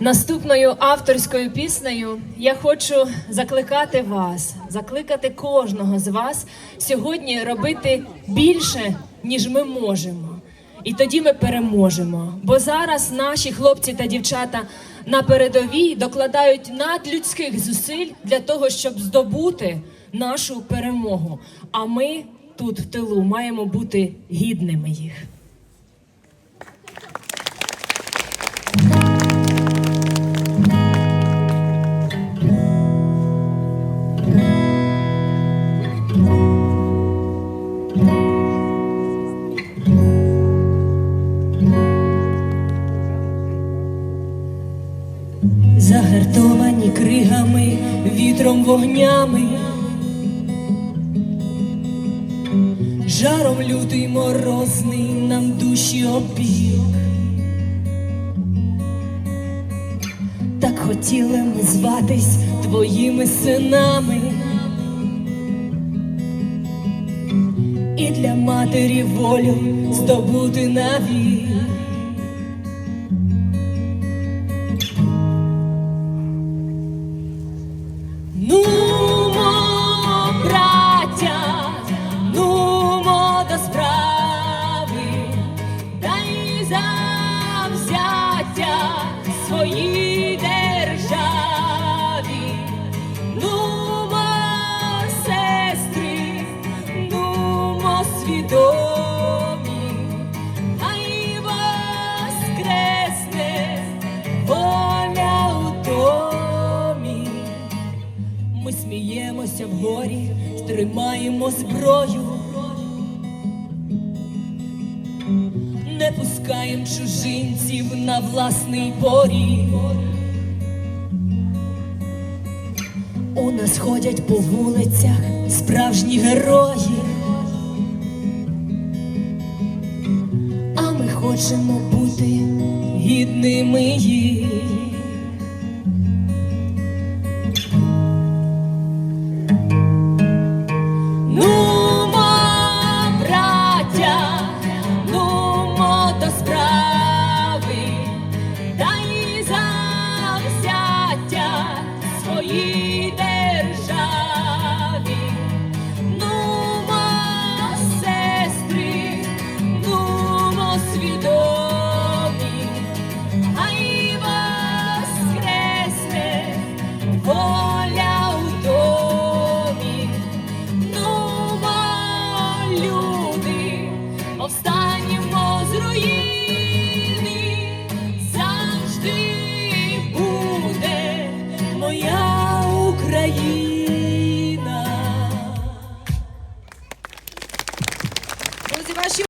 Наступною авторською піснею я хочу закликати вас, закликати кожного з вас сьогодні робити більше, ніж ми можемо. І тоді ми переможемо. Бо зараз наші хлопці та дівчата на передовій докладають надлюдських зусиль для того, щоб здобути нашу перемогу. А ми тут в тилу маємо бути гідними їх. Вітром, вогнями, жаром лютий морозний нам душі опік. Так хотіли ми зватись твоїми синами. І для матері волю здобути навік. Сміємося в горі, тримаємо зброю, не пускаєм чужинців на власний поріг. У нас ходять по вулицях справжні герої, а ми хочемо бути гідними їх.